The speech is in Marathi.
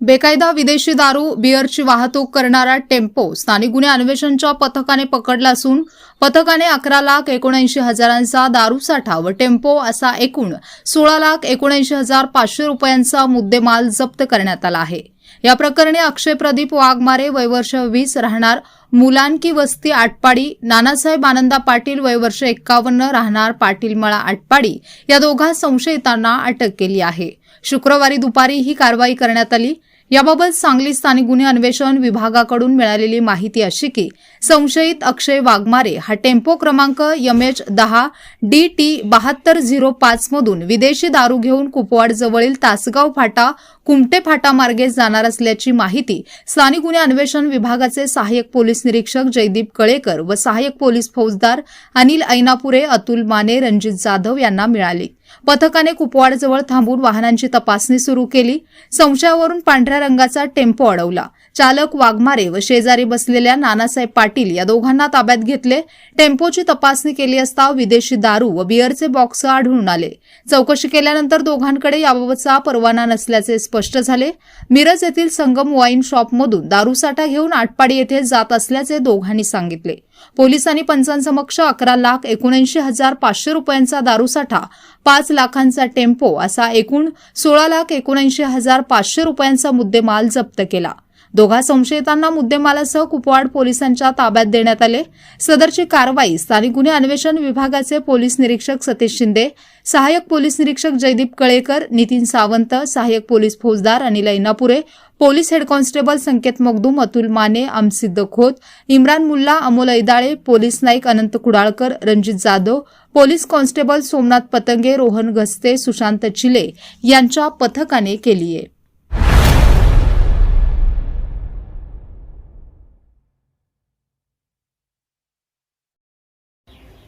बेकायदा विदेशी दारू बिअरची वाहतूक करणारा टेम्पो स्थानिक गुन्हे अन्वेषणच्या पथकाने पकडला असून पथकाने अकरा लाख एकोणऐंशी हजारांचा दारूसाठा व टेम्पो असा एकूण सोळा लाख एकोणऐंशी हजार पाचशे रुपयांचा मुद्देमाल जप्त करण्यात आला आहे. या प्रकरणी अक्षय प्रदीप वाघमारे वयवर्ष वीस राहणार मुलांकी वस्ती आटपाडी नानासाहेब आनंदा पाटील वयवर्ष एक्कावन्न राहणार पाटील मळा आटपाडी या दोघा संशयितांना अटक केली आहे. शुक्रवारी दुपारी ही कारवाई करण्यात आली. याबाबत सांगली स्थानिक गुन्हे अन्वेषण विभागाकडून मिळालेली माहिती अशी की संशयित अक्षय वाघमारे हा टेम्पो क्रमांक यम एच दहा डी टी बहात्तर झिरो पाचमधून विदेशी दारू घेऊन कुपवाडजवळील तासगाव फाटा कुमटे फाटा मार्गे जाणार असल्याची माहिती स्थानिक गुन्हे अन्वेषण विभागाचे सहाय्यक पोलीस निरीक्षक जयदीप कळेकर व सहाय्यक पोलीस फौजदार अनिल ऐनापुरे अतुल माने रणजित जाधव यांना मिळाली. पथकाने कुपवाडजवळ थांबून वाहनांची तपासणी सुरू केली. संशयावरून पांढऱ्या रंगाचा टेम्पो अडवला. चालक वाघमारे व शेजारी बसलेल्या नानासाहेब पाटील या दोघांना ताब्यात घेतले. टेम्पोची तपासणी केली असता विदेशी दारू व बिअरचे बॉक्स आढळून आले. चौकशी केल्यानंतर दोघांकडे याबाबतचा परवाना नसल्याचे स्पष्ट झाले. मिरज येथील संगम वाईन शॉपमधून दारूसाठा घेऊन आटपाडी येथे जात असल्याचे दोघांनी सांगितले. पोलिसांनी पंचांसमक्ष अकरा लाख एकोणऐंशी हजार पाचशे रुपयांचा दारूसाठा पाच लाखांचा टेम्पो असा एकूण सोळा लाख एकोणऐंशी हजार पाचशे रुपयांचा मुद्देमाल जप्त केला. दोघा संशयितांना मुद्देमालासह कुपवाड पोलिसांच्या ताब्यात देण्यात आले. सदरची कारवाई स्थानिक गुन्हे अन्वेषण विभागाचे पोलीस निरीक्षक सतीश शिंदे सहाय्यक पोलीस निरीक्षक जयदीप कळेकर नितीन सावंत सहाय्यक पोलीस फौजदार Anil Ainapure police head constable Sanket Magdum Atul Mane Amsiddha Khot Imran Mulla Amol Aidale police Naik Anant Kudalkar Ranjit Jadhav police constable Somnath Patange Rohan Ghaste Sushant Chile यांच्या पथकाने केली आहे